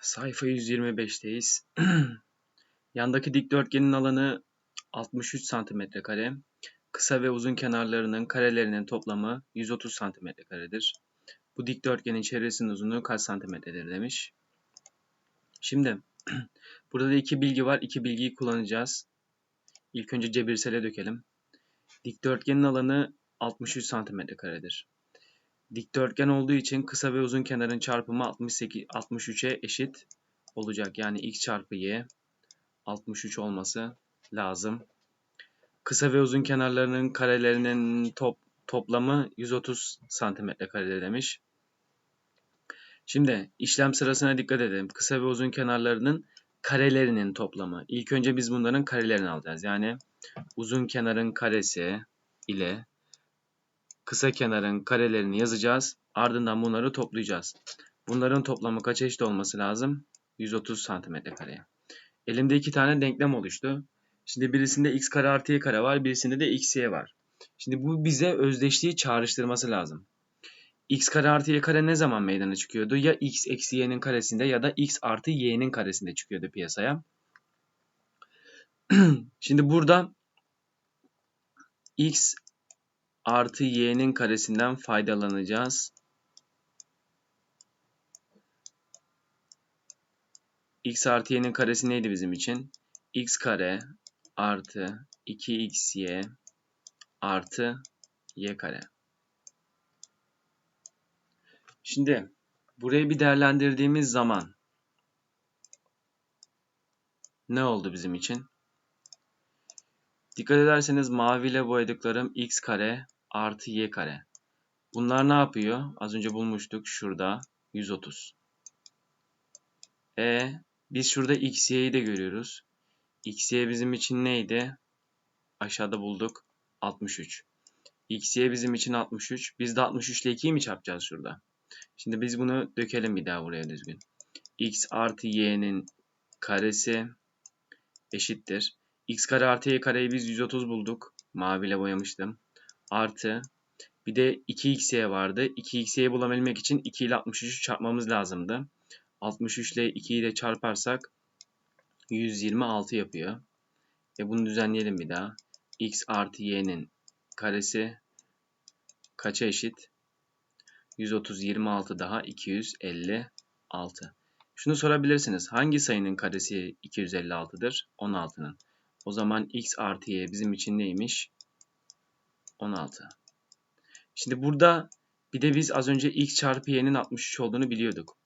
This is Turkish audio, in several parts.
Sayfa 125'teyiz. Yandaki dikdörtgenin alanı 63 santimetre kare. Kısa ve uzun kenarlarının karelerinin toplamı 130 santimetre karedir. Bu dikdörtgenin çevresinin uzunluğu kaç santimetredir demiş. Şimdi burada da iki bilgi var. İki bilgiyi kullanacağız. İlk önce cebirsele dökelim. Dikdörtgenin alanı 63 santimetre karedir. Dikdörtgen olduğu için kısa ve uzun kenarın çarpımı 68 63'e eşit olacak. Yani x çarpı y 63 olması lazım. Kısa ve uzun kenarlarının karelerinin top, toplamı 130 santimetre kare demiş. Şimdi işlem sırasına dikkat edelim. Kısa ve uzun kenarlarının karelerinin toplamı. İlk önce biz bunların karelerini alacağız. Yani uzun kenarın karesi ile kısa kenarın karelerini yazacağız. Ardından bunları toplayacağız. Bunların toplamı kaç eşit olması lazım? 130 santimetre kareye. Elimde iki tane denklem oluştu. Şimdi birisinde x kare artı y kare var. Birisinde de x y var. Şimdi bu bize özdeşliği çağrıştırması lazım. x kare artı y kare ne zaman meydana çıkıyordu? Ya x eksi y'nin karesinde ya da x artı y'nin karesinde çıkıyordu piyasaya. Şimdi burada x artı y'nin karesinden faydalanacağız. x artı y'nin karesi neydi bizim için? x kare artı 2xy artı y kare. Şimdi burayı bir değerlendirdiğimiz zaman ne oldu bizim için? Dikkat ederseniz maviyle boyadıklarım x kare artı y kare. Bunlar ne yapıyor? Az önce bulmuştuk şurada 130. E biz şurada x y'yi de görüyoruz. x y bizim için neydi? Aşağıda bulduk 63. x y bizim için 63. Biz de 63 ile 2'yi mi çarpacağız şurada? Şimdi biz bunu dökelim bir daha buraya düzgün. x artı y'nin karesi eşittir x kare artı y kareyi biz 130 bulduk. Maviyle boyamıştım. Artı bir de 2xy vardı. 2xy'yi bulabilmek için 2 ile 63'ü çarpmamız lazımdı. 63 ile 2'yi de çarparsak 126 yapıyor. E bunu düzenleyelim bir daha. x artı y'nin karesi kaça eşit? 130 26 daha 256. Şunu sorabilirsiniz. Hangi sayının karesi 256'dır? 16'nın. O zaman x artı y bizim için neymiş? 16. Şimdi burada bir de biz az önce x çarpı y'nin 63 olduğunu biliyorduk.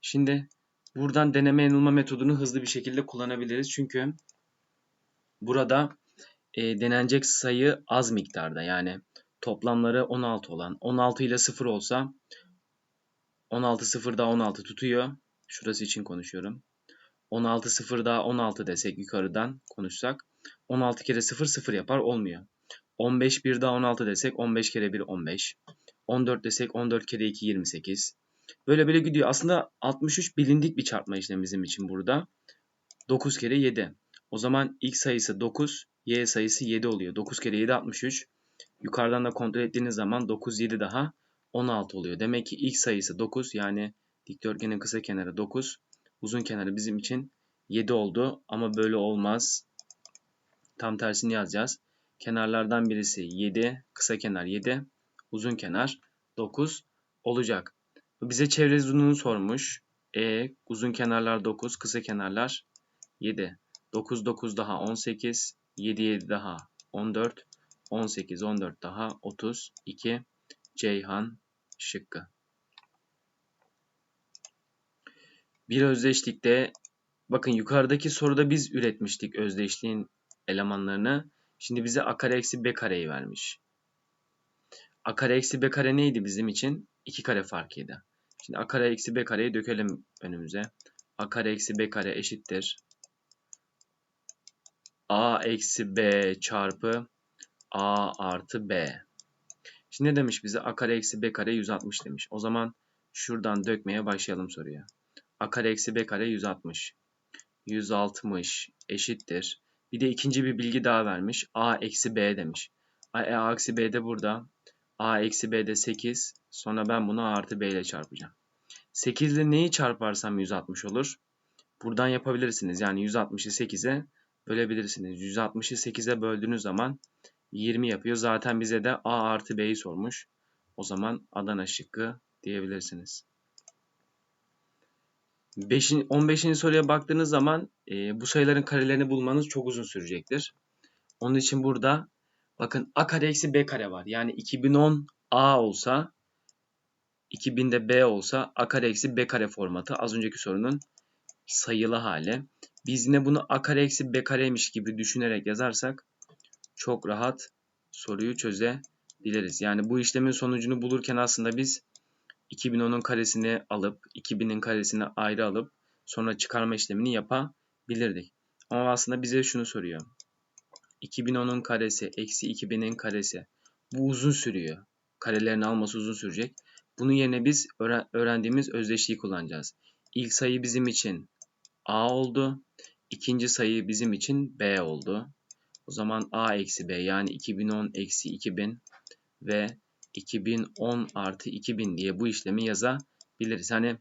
Şimdi buradan deneme yanılma metodunu hızlı bir şekilde kullanabiliriz. Çünkü burada e, denenecek sayı az miktarda. Yani toplamları 16 olan. 16 ile 0 olsa 16 0 daha 16 tutuyor. Şurası için konuşuyorum. 16 0 daha 16 desek yukarıdan konuşsak 16 kere 0 0 yapar olmuyor. 15 1 daha 16 desek 15 kere 1 15. 14 desek 14 kere 2 28. Böyle böyle gidiyor. Aslında 63 bilindik bir çarpma işlemi bizim için burada. 9 kere 7. O zaman x sayısı 9, y sayısı 7 oluyor. 9 kere 7 63. Yukarıdan da kontrol ettiğiniz zaman 9 7 daha 16 oluyor. Demek ki x sayısı 9 yani dikdörtgenin kısa kenarı 9. Uzun kenarı bizim için 7 oldu ama böyle olmaz. Tam tersini yazacağız. Kenarlardan birisi 7, kısa kenar 7, uzun kenar 9 olacak. Bize çevre uzunluğunu sormuş. E uzun kenarlar 9, kısa kenarlar 7. 9 9 daha 18, 7 7 daha 14, 18 14 daha 32 Ceyhan şıkkı. Bir özdeşlikte bakın yukarıdaki soruda biz üretmiştik özdeşliğin elemanlarını. Şimdi bize a kare eksi b kareyi vermiş. a kare eksi b kare neydi bizim için? 2 kare farkıydı. Şimdi a kare eksi b kareyi dökelim önümüze. a kare eksi b kare eşittir. a eksi b çarpı a artı b. Şimdi ne demiş bize? a kare eksi b kare 160 demiş. O zaman şuradan dökmeye başlayalım soruya a kare eksi b kare 160. 160 eşittir. Bir de ikinci bir bilgi daha vermiş. a eksi b demiş. a, e, a eksi b de burada. a eksi b de 8. Sonra ben bunu a artı b ile çarpacağım. 8 ile neyi çarparsam 160 olur? Buradan yapabilirsiniz. Yani 160'ı 8'e bölebilirsiniz. 160'ı 8'e böldüğünüz zaman 20 yapıyor. Zaten bize de A artı B'yi sormuş. O zaman Adana şıkkı diyebilirsiniz. 5. 15. soruya baktığınız zaman e, bu sayıların karelerini bulmanız çok uzun sürecektir. Onun için burada bakın A kare eksi B kare var. Yani 2010 A olsa 2000'de B olsa A kare eksi B kare formatı az önceki sorunun sayılı hali. Biz yine bunu A kare eksi B kareymiş gibi düşünerek yazarsak çok rahat soruyu çözebiliriz. Yani bu işlemin sonucunu bulurken aslında biz 2010'un karesini alıp 2000'in karesini ayrı alıp sonra çıkarma işlemini yapabilirdik. Ama aslında bize şunu soruyor. 2010'un karesi eksi 2000'in karesi. Bu uzun sürüyor. Karelerini alması uzun sürecek. Bunun yerine biz öğrendiğimiz özdeşliği kullanacağız. İlk sayı bizim için A oldu. İkinci sayı bizim için B oldu. O zaman A eksi B yani 2010 eksi 2000 ve 2010 artı 2000 diye bu işlemi yazabiliriz. Hani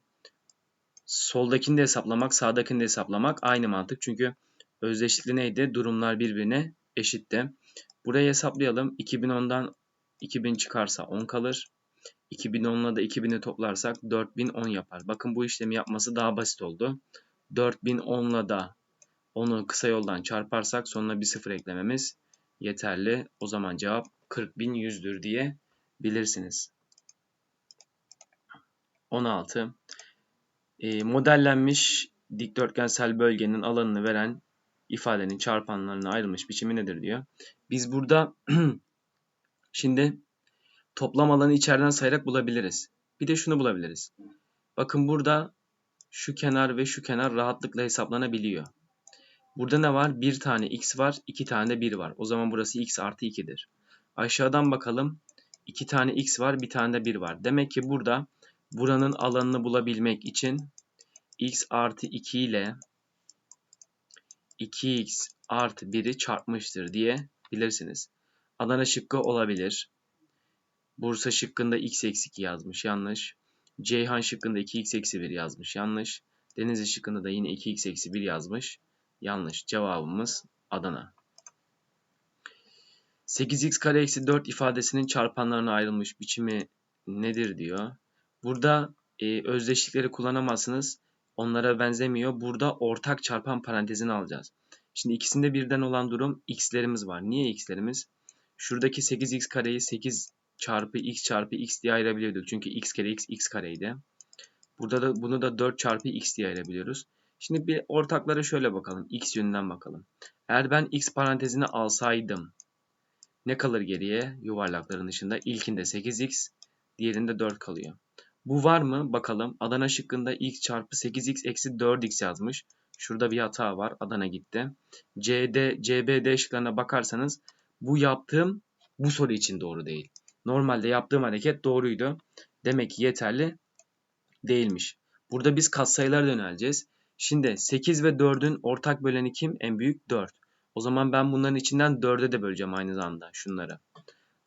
soldakini de hesaplamak, sağdakini de hesaplamak aynı mantık. Çünkü özdeşlikli neydi? Durumlar birbirine eşitti. Burayı hesaplayalım. 2010'dan 2000 çıkarsa 10 kalır. 2010'la da 2000'i toplarsak 4010 yapar. Bakın bu işlemi yapması daha basit oldu. 4010'la da onu kısa yoldan çarparsak sonuna bir sıfır eklememiz yeterli. O zaman cevap 40.100'dür diye bilirsiniz. 16. E, modellenmiş dikdörtgensel bölgenin alanını veren ifadenin çarpanlarına ayrılmış biçimi nedir diyor. Biz burada şimdi toplam alanı içeriden sayarak bulabiliriz. Bir de şunu bulabiliriz. Bakın burada şu kenar ve şu kenar rahatlıkla hesaplanabiliyor. Burada ne var? Bir tane x var, iki tane de 1 var. O zaman burası x artı 2'dir. Aşağıdan bakalım. 2 tane x var, bir tane de 1 var. Demek ki burada buranın alanını bulabilmek için x artı 2 ile 2x artı 1'i çarpmıştır diye bilirsiniz. Adana şıkkı olabilir. Bursa şıkkında x eksi 2 yazmış yanlış. Ceyhan şıkkında 2x eksi 1 yazmış yanlış. Denizli şıkkında da yine 2x eksi 1 yazmış. Yanlış. Cevabımız Adana. 8x kare eksi 4 ifadesinin çarpanlarına ayrılmış biçimi nedir diyor. Burada e, özdeşlikleri kullanamazsınız. Onlara benzemiyor. Burada ortak çarpan parantezini alacağız. Şimdi ikisinde birden olan durum x'lerimiz var. Niye x'lerimiz? Şuradaki 8x kareyi 8 çarpı x çarpı x diye ayırabiliyorduk. Çünkü x kere x x kareydi. Burada da bunu da 4 çarpı x diye ayırabiliyoruz. Şimdi bir ortaklara şöyle bakalım. X yönünden bakalım. Eğer ben x parantezini alsaydım ne kalır geriye? Yuvarlakların dışında. İlkinde 8x, diğerinde 4 kalıyor. Bu var mı? Bakalım. Adana şıkkında x çarpı 8x eksi 4x yazmış. Şurada bir hata var. Adana gitti. CD, CBD şıklarına bakarsanız bu yaptığım bu soru için doğru değil. Normalde yaptığım hareket doğruydu. Demek ki yeterli değilmiş. Burada biz katsayılara yöneleceğiz. Şimdi 8 ve 4'ün ortak böleni kim? En büyük 4. O zaman ben bunların içinden 4'e de böleceğim aynı zamanda şunları.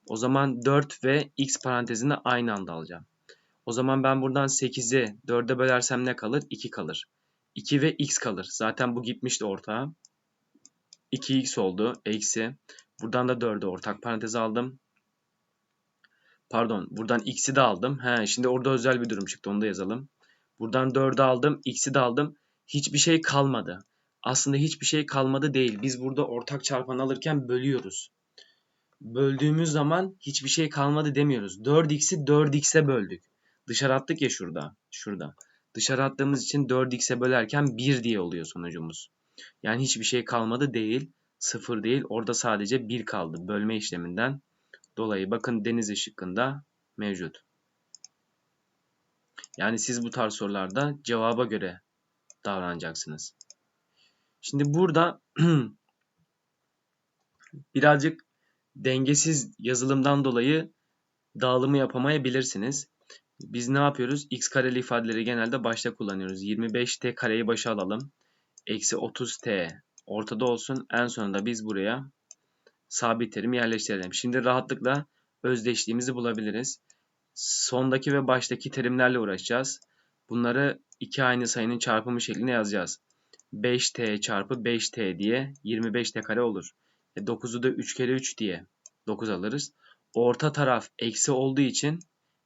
O zaman 4 ve x parantezini aynı anda alacağım. O zaman ben buradan 8'i 4'e bölersem ne kalır? 2 kalır. 2 ve x kalır. Zaten bu gitmişti ortağa. 2x oldu. Eksi. Buradan da 4'ü ortak paranteze aldım. Pardon. Buradan x'i de aldım. He, şimdi orada özel bir durum çıktı. Onu da yazalım. Buradan 4'ü aldım. X'i de aldım hiçbir şey kalmadı. Aslında hiçbir şey kalmadı değil. Biz burada ortak çarpan alırken bölüyoruz. Böldüğümüz zaman hiçbir şey kalmadı demiyoruz. 4x'i 4x'e böldük. Dışarı attık ya şurada. Şurada. Dışarı attığımız için 4x'e bölerken 1 diye oluyor sonucumuz. Yani hiçbir şey kalmadı değil. 0 değil. Orada sadece 1 kaldı. Bölme işleminden dolayı. Bakın deniz ışıkında mevcut. Yani siz bu tarz sorularda cevaba göre davranacaksınız. Şimdi burada birazcık dengesiz yazılımdan dolayı dağılımı yapamayabilirsiniz. Biz ne yapıyoruz? X kareli ifadeleri genelde başta kullanıyoruz. 25t kareyi başa alalım. Eksi 30t ortada olsun. En sonunda biz buraya sabit terim yerleştirelim. Şimdi rahatlıkla özdeşliğimizi bulabiliriz. Sondaki ve baştaki terimlerle uğraşacağız. Bunları iki aynı sayının çarpımı şeklinde yazacağız. 5t çarpı 5t diye 25t kare olur. E 9'u da 3 kere 3 diye 9 alırız. Orta taraf eksi olduğu için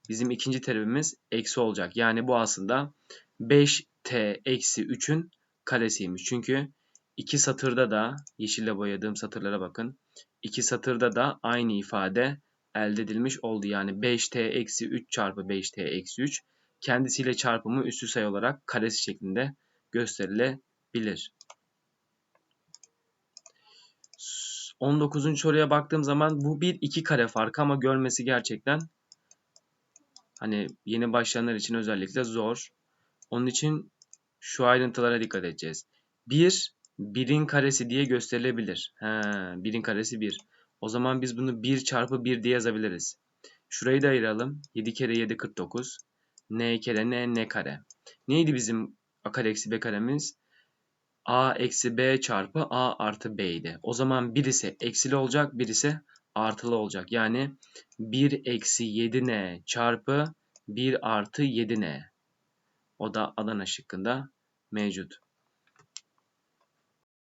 bizim ikinci terimimiz eksi olacak. Yani bu aslında 5t eksi 3'ün karesiymiş. Çünkü iki satırda da yeşille boyadığım satırlara bakın. İki satırda da aynı ifade elde edilmiş oldu. Yani 5t eksi 3 çarpı 5t eksi 3 kendisiyle çarpımı üstü sayı olarak karesi şeklinde gösterilebilir. 19. soruya baktığım zaman bu bir iki kare farkı ama görmesi gerçekten hani yeni başlayanlar için özellikle zor. Onun için şu ayrıntılara dikkat edeceğiz. 1 birin karesi diye gösterilebilir. He, birin karesi 1. O zaman biz bunu 1 çarpı 1 diye yazabiliriz. Şurayı da ayıralım. 7 kere 7 49. N kere N N kare. Neydi bizim A kare eksi B karemiz? A eksi B çarpı A artı B idi. O zaman birisi eksili olacak, birisi artılı olacak. Yani 1 eksi 7N çarpı 1 artı 7N. O da Adana şıkkında mevcut.